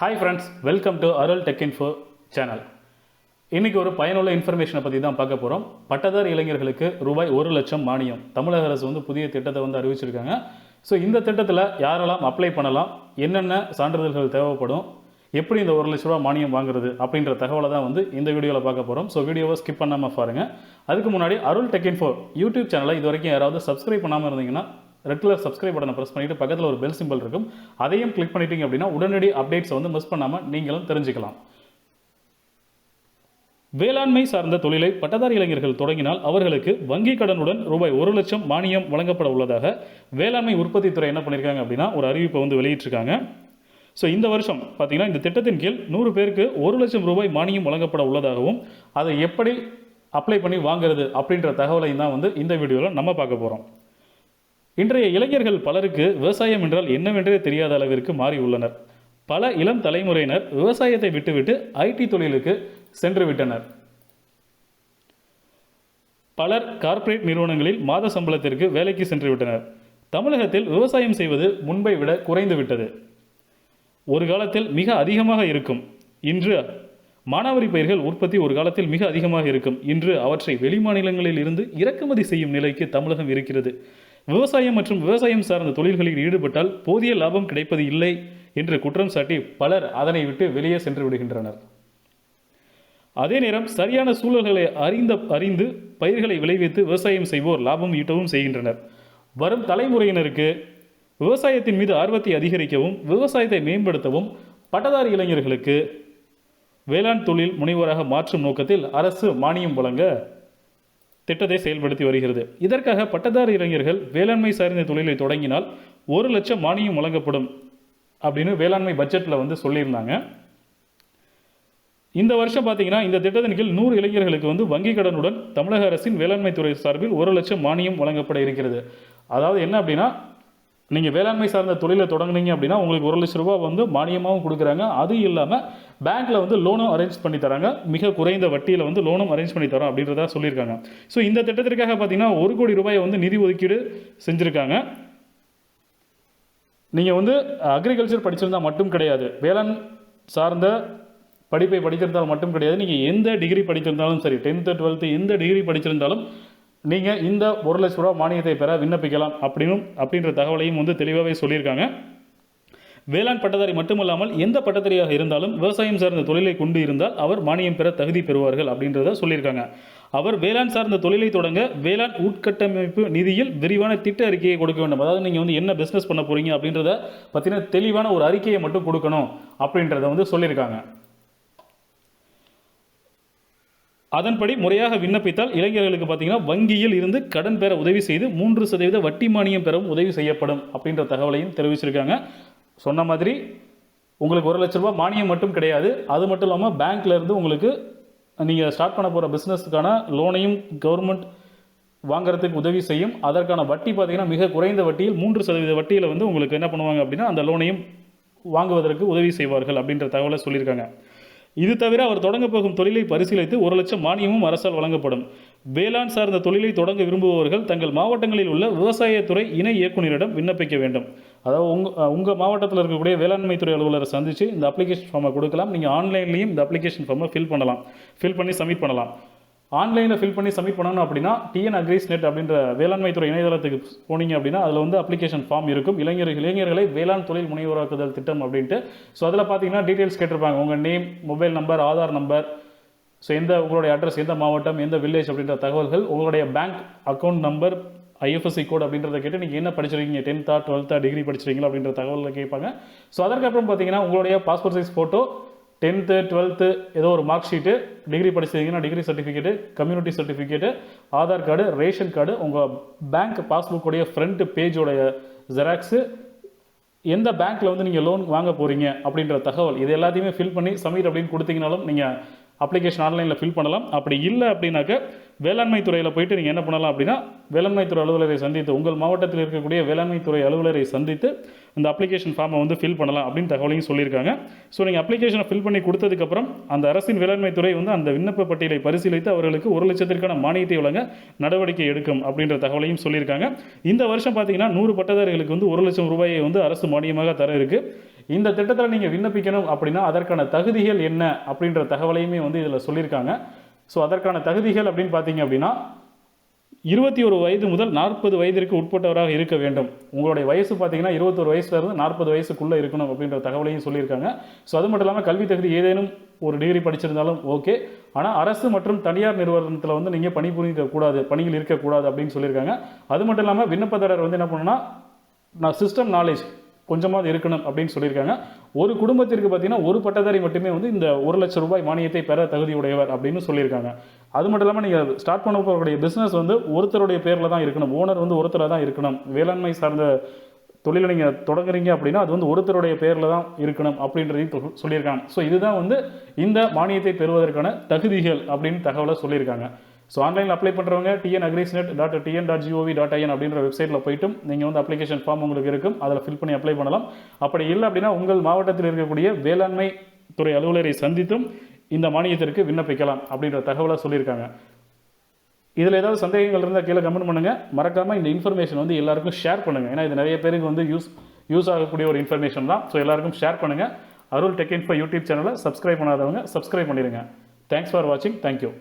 Hi friends welcome to Arul tech info channel இன்றைக்கி ஒரு பயனுள்ள இன்ஃபர்மேஷனை பற்றி தான் பார்க்க போகிறோம் பட்டதாரி இளைஞர்களுக்கு ரூபாய் ஒரு லட்சம் மானியம். தமிழக அரசு வந்து புதிய திட்டத்தை வந்து அறிவிச்சிருக்காங்க. ஸோ இந்த திட்டத்தில் யாரெல்லாம் அப்ளை பண்ணலாம்? என்னென்ன சான்றிதழ்கள் தேவைப்படும்? எப்படி இந்த ஒரு லட்ச ரூபா மானியம் வாங்குறது? அப்படின்ற தகவலை தான் வந்து இந்த வீடியோவில் பார்க்க போகிறோம் ஸோ வீடியோவை ஸ்கிப் பண்ணாமல் பாருங்கள் அதுக்கு முன்னாடி அருள் டெக் இன்ஃபோ யூடியூப் சேனலை இது வரைக்கும் யாராவது சப்ஸ்கிரைப் பண்ணாமல் இருந்தீங்கன்னா ரெகுலர் சப்ஸ்கிரைப் பட்டனை ப்ரெஸ் பண்ணிட்டு பக்கத்தில் ஒரு பெல் சிம்பிள் இருக்கும். அதையும் கிளிக் பண்ணிட்டீங்க அப்படின்னா உடனடி அப்டேட்ஸை வந்து மிஸ் பண்ணாமல் நீங்களும் தெரிஞ்சுக்கலாம். வேளாண்மை சார்ந்த தொழிலை பட்டதாரி இளைஞர்கள் தொடங்கினால் அவர்களுக்கு வங்கி கடனுடன் ரூபாய் ஒரு லட்சம் மானியம் வழங்கப்பட உள்ளதாக வேளாண்மை உற்பத்தி துறை என்ன பண்ணியிருக்காங்க அப்படின்னா ஒரு அறிவிப்பை வந்து வெளியிட்டிருக்காங்க. ஸோ இந்த வருஷம் பார்த்தீங்கன்னா இந்த திட்டத்தின் கீழ் நூறு பேருக்கு ஒரு லட்சம் ரூபாய் மானியம் வழங்கப்பட உள்ளதாகவும் அதை எப்படி அப்ளை பண்ணி வாங்குறது அப்படின்ற தகவலையும் தான் வந்து இந்த வீடியோவில் நம்ம பார்க்க போகிறோம் இன்றைய இளைஞர்கள் பலருக்கு விவசாயம் என்றால் என்னவென்றே தெரியாத அளவிற்கு மாறி உள்ளனர். பல இளம் தலைமுறையினர் விவசாயத்தை விட்டுவிட்டு ஐடி தொழிலுக்கு சென்று விட்டனர். பலர் கார்ப்பரேட் நிறுவனங்களில் மாத சம்பளத்திற்கு வேலைக்கு சென்று விட்டனர். தமிழகத்தில் விவசாயம் செய்வது முன்பை விட குறைந்து விட்டது. ஒரு காலத்தில் மிக அதிகமாக இருக்கும். இன்று மானாவாரி பயிர்கள் உற்பத்தி ஒரு காலத்தில் மிக அதிகமாக இருக்கும். இன்று அவற்றை வெளிமாநிலங்களில் இருந்து இறக்குமதி செய்யும் நிலைக்கு தமிழகம் இருக்கிறது. விவசாயம் மற்றும் விவசாயம் சார்ந்த தொழில்களில் ஈடுபட்டால் போதிய லாபம் கிடைப்பது இல்லை என்று குற்றம் சாட்டி பலர் அதனை விட்டு வெளியே சென்று விடுகின்றனர். அதே நேரம் சரியான சூழல்களை அறிந்த அறிந்து பயிர்களை விளைவித்து விவசாயம் செய்வோர் லாபம் ஈட்டவும் செய்கின்றனர். வரும் தலைமுறையினருக்கு விவசாயத்தின் மீது ஆர்வத்தை அதிகரிக்கவும் விவசாயத்தை மேம்படுத்தவும் பட்டதாரி இளைஞர்களுக்கு வேளாண் தொழில் முனைவராக மாற்றும் நோக்கத்தில் அரசு மானியம் வழங்க திட்டத்தை செயல்படுத்தி வருகிறது. இதற்காக பட்டதாரி இளைஞர்கள் வேளாண்மை சார்ந்த தொழிலை தொடங்கினால் ஒரு லட்சம் மானியம் வழங்கப்படும் அப்படின்னு வேளாண்மை பட்ஜெட்டில் வந்து சொல்லியிருந்தாங்க. இந்த வருஷம் பார்த்தீங்கன்னா இந்த திட்டத்தின் கீழ் நூறு இளைஞர்களுக்கு வந்து வங்கி கடனுடன் தமிழக அரசின் வேளாண்மை துறை சார்பில் ஒரு லட்சம் மானியம் வழங்கப்பட இருக்கிறது. அதாவது என்ன அப்படின்னா நீங்கள் வேளாண்மை சார்ந்த தொழிலை தொடங்குனீங்க அப்படின்னா உங்களுக்கு ஒரு லட்ச ரூபா வந்து மானியமாகவும் கொடுக்குறாங்க. அது இல்லாமல் பேங்க்கில் வந்து லோனும் அரேஞ்ச் பண்ணி தராங்க. மிக குறைந்த வட்டியில் வந்து லோனும் அரேஞ்ச் பண்ணி தரோம் அப்படின்றத சொல்லியிருக்காங்க. ஸோ இந்த திட்டத்திற்காக பார்த்தீங்கன்னா ஒரு கோடி ரூபாயை வந்து நிதி ஒதுக்கீடு செஞ்சுருக்காங்க. நீங்கள் வந்து அக்ரிகல்ச்சர் படிச்சிருந்தால் மட்டும் கிடையாது. வேளாண் சார்ந்த படிப்பை படித்திருந்தால் மட்டும் கிடையாது. நீங்கள் எந்த டிகிரி படித்திருந்தாலும் சரி டென்த்து டுவெல்த்து எந்த டிகிரி படித்திருந்தாலும் நீங்கள் இந்த ஒரு லட்ச ரூபா மானியத்தை பெற விண்ணப்பிக்கலாம். அப்படின்னும் அப்படின்ற தகவலையும் வந்து தெளிவாகவே சொல்லியிருக்காங்க. வேளாண் பட்டதாரி மட்டுமல்லாமல் எந்த பட்டதாரியாக இருந்தாலும் விவசாயம் சார்ந்த தொழிலை கொண்டு இருந்தால் அவர் மானியம் பெற தகுதி பெறுவார்கள் அப்படின்றத சொல்லியிருக்காங்க. அவர் வேளாண் சார்ந்த தொழிலை தொடங்க வேளாண் உட்கட்டமைப்பு நிதியில் விரிவான திட்ட அறிக்கையை கொடுக்க வேண்டும். அதாவது நீங்கள் வந்து என்ன பிஸ்னஸ் பண்ண போகிறீங்க அப்படின்றத பற்றின தெளிவான ஒரு அறிக்கையை மட்டும் கொடுக்கணும் அப்படின்றத வந்து சொல்லியிருக்காங்க. அதன்படி முறையாக விண்ணப்பித்தால் இளைஞர்களுக்கு பார்த்தீங்கன்னா வங்கியில் இருந்து கடன் பெற உதவி செய்து மூன்று சதவீத வட்டி மானியம் பெறவும் உதவி செய்யப்படும் அப்படின்ற தகவலையும் தெரிவிச்சிருக்காங்க. சொன்ன மாதிரி உங்களுக்கு ஒரு லட்ச ரூபாய் மானியம் மட்டும் கிடையாது. அது மட்டும் இல்லாமல் பேங்க்ல இருந்து உங்களுக்கு நீங்கள் ஸ்டார்ட் பண்ண போகிற பிஸ்னஸுக்கான லோனையும் கவர்மெண்ட் வாங்குறதுக்கு உதவி செய்யும். அதற்கான வட்டி பார்த்திங்கன்னா மிக குறைந்த வட்டியில் மூன்று சதவீத வட்டியில் வந்து உங்களுக்கு என்ன பண்ணுவாங்க அப்படின்னா அந்த லோனையும் வாங்குவதற்கு உதவி செய்வார்கள் அப்படின்ற தகவலை சொல்லியிருக்காங்க. இது தவிர அவர் தொடங்க போகும் தொழிலை பரிசீலித்து ஒரு லட்சம் மானியமும் அரசால் வழங்கப்படும். வேளாண் சார்ந்த தொழிலை தொடங்க விரும்புபவர்கள் தங்கள் மாவட்டங்களில் உள்ள விவசாயத்துறை இணை இயக்குநரிடம் விண்ணப்பிக்க வேண்டும். அதாவது உங்கள் உங்கள் மாவட்டத்தில் இருக்கக்கூடிய வேளாண்மை துறை அலுவலரை சந்தித்து இந்த அப்ளிகேஷன் ஃபார்மை கொடுக்கலாம். நீங்கள் ஆன்லைன்லேயும் இந்த அப்ளிகேஷன் ஃபார்மை ஃபில் பண்ணலாம். ஃபில் பண்ணி சப்மிட் பண்ணலாம். ஆன்லைனில் ஃபில் பண்ணி சப்மிட் பண்ணணும் அப்படின்னா டிஎன் அக்ரிஸ் நெட் அப்படின்ற வேளாண்மை துறை இணையதளத்துக்கு போனீங்க அப்படின்னா அதில் வந்து அப்ளிகேஷன் ஃபார்ம் இருக்கும். இளைஞர்கள் இளைஞர்களை வேளாண் தொழில் முனைவோராக்குதல் திட்டம் அப்படின்ட்டு. ஸோ அதில் பார்த்தீங்கன்னா டீட்டெயில்ஸ் கேட்டிருப்பாங்க. உங்கள் name mobile number Aadhaar number so எந்த உங்களுடைய அட்ரஸ் எந்த மாவட்டம் எந்த வில்லேஜ் அப்படின்ற தகவல்கள் உங்களுடைய bank account number IFSC code அப்படின்றத கேட்டு நீங்கள் என்ன படிச்சிருக்கீங்க? டென்த்தா டுவெல்த்தா டிகிரி படிச்சிருக்கீங்களா அப்படின்ற தகவலில் கேட்பாங்க. ஸோ அதற்கப்புறம் பார்த்தீங்கன்னா உங்களுடைய passport size photo tenth twelfth ஏதோ ஒரு mark sheet degree படிச்சிருக்கீங்கன்னா degree certificate community certificate Aadhaar card ration card உங்கள் பேங்க் பாஸ்புக்கோடைய ஃப்ரண்ட் பேஜோடைய ஜெராக்ஸு எந்த பேங்க்கில் வந்து நீங்கள் லோன் வாங்க போகிறீங்க அப்படின்ற தகவல் இது எல்லாத்தையுமே ஃபில் பண்ணி சமீர் அப்படின்னு கொடுத்தீங்கனாலும் நீங்கள் அப்ளிகேஷன் ஆன்லைனில் ஃபில் பண்ணலாம். அப்படி இல்லை அப்படின்னாக்க வேளாண்மை துறையில் போயிட்டு நீங்கள் என்ன பண்ணலாம் அப்படின்னா வேளாண்மை துறை அலுவலரை சந்தித்து உங்கள் மாவட்டத்தில் இருக்கக்கூடிய வேளாண்மை துறை அலுவலரை சந்தித்து இந்த அப்ளிகேஷன் ஃபார்மை வந்து ஃபில் பண்ணலாம் அப்படின்னு தகவலையும் சொல்லியிருக்காங்க. ஸோ நீங்கள் அப்ளிகேஷனை ஃபில் பண்ணி கொடுத்ததுக்கப்புறம் அந்த அரசின் வேளாண்மை துறை வந்து அந்த விண்ணப்ப பட்டியலை பரிசீலித்து அவர்களுக்கு ஒரு லட்சத்திற்கான மானியத்தை வழங்க நடவடிக்கை எடுக்கும் அப்படின்ற தகவலையும் சொல்லியிருக்காங்க. இந்த வருஷம் பார்த்தீங்கன்னா நூறு பட்டதாரிகளுக்கு வந்து ஒரு லட்சம் ரூபாயை வந்து அரசு மானியமாக தர இருக்குது இந்த திட்டத்தில் நீங்கள் விண்ணப்பிக்கணும் அப்படின்னா அதற்கான தகுதிகள் என்ன அப்படின்ற தகவலையுமே வந்து இதில் சொல்லியிருக்காங்க. ஸோ அதற்கான தகுதிகள் அப்படின்னு பார்த்தீங்க அப்படின்னா இருபத்தி ஒரு வயது முதல் நாற்பது வயதிற்கு உட்பட்டவராக இருக்க வேண்டும். உங்களுடைய வயசு பார்த்தீங்கன்னா இருபத்தொரு வயசுலேருந்து நாற்பது வயசுக்குள்ளே இருக்கணும் அப்படின்ற தகவலையும் சொல்லியிருக்காங்க. ஸோ அது மட்டும் இல்லாமல் கல்வி தகுதி ஏதேனும் ஒரு டிகிரி படிச்சிருந்தாலும் ஓகே ஆனால் அரசு மற்றும் தனியார் நிறுவனத்தில் வந்து நீங்கள் பணிபுரிக்கக்கூடாது பணியில் இருக்கக்கூடாது அப்படின்னு சொல்லியிருக்காங்க. அது மட்டும் இல்லாமல் விண்ணப்பதாரர் வந்து என்ன பண்ணணும்னா நான் சிஸ்டம் நாலேஜ் கொஞ்சமாவது இருக்கணும் அப்படின்னு சொல்லியிருக்காங்க. ஒரு குடும்பத்திற்கு பார்த்தீங்கன்னா ஒரு பட்டதாரி மட்டுமே வந்து இந்த ஒரு லட்சம் ரூபாய் மானியத்தை பெற தகுதியுடையவர் அப்படின்னு சொல்லியிருக்காங்க. அது மட்டும் இல்லாமல் நீங்கள் ஸ்டார்ட் பண்ண போகக்கூடிய பிஸ்னஸ் வந்து ஒருத்தருடைய பேரில் தான் இருக்கணும். ஓனர் வந்து ஒருத்தராக தான் இருக்கணும். வேளாண்மை சார்ந்த தொழிலை நீங்கள் தொடங்குறீங்க அப்படின்னா அது வந்து ஒருத்தருடைய பேரில் தான் இருக்கணும் அப்படின்றதையும் தொ- சொல்லியிருக்காங்க. ஸோ இதுதான் வந்து இந்த மானியத்தை பெறுவதற்கான தகுதிகள் அப்படின்னு தகவலை சொல்லியிருக்காங்க. ஸோ ஆன்லைனில் அப்ளை பண்ணுறவங்க TN Agrisnet dot TN dot GOV dot IN அப்படின்ற வெப்சைட்டில் போயிட்டும். நீங்கள் வந்து அப்ளிகேஷன் ஃபார்ம் உங்களுக்கு இருக்கும். அதில் ஃபில் பண்ணி அப்ளை பண்ணலாம். அப்படி இல்லை அப்படின்னா உங்கள் மாவட்டத்தில் இருக்கக்கூடிய வேளாண்மை துறை அலுவலரை சந்தித்தும் இந்த மானியத்திற்கு விண்ணப்பிக்கலாம் அப்படின்ற தகவலை சொல்லியிருக்காங்க. இதில் ஏதாவது சந்தேகங்கள் இருந்தால் கீழே கமெண்ட் பண்ணுங்கள் மறக்காமல் இந்த இன்ஃபர்மேஷன் வந்து எல்லாருக்கும் ஷேர் பண்ணுங்கள் ஏன்னா இது நிறைய பேருக்கு வந்து யூஸ் யூஸ் ஆகக்கூடிய ஒரு இன்ஃபர்மேஷன் தான். ஸோ எல்லாருக்கும் ஷேர் பண்ணுங்கள் அருள் டெக் இன்ஃபோ யூடியூப் சேனலை சப்ஸ்கிரைப் பண்ணாதவங்க சப்ஸ்கிரைப் பண்ணிடுங்க தேங்க்ஸ் ஃபார் வாட்சிங் தேங்க்யூ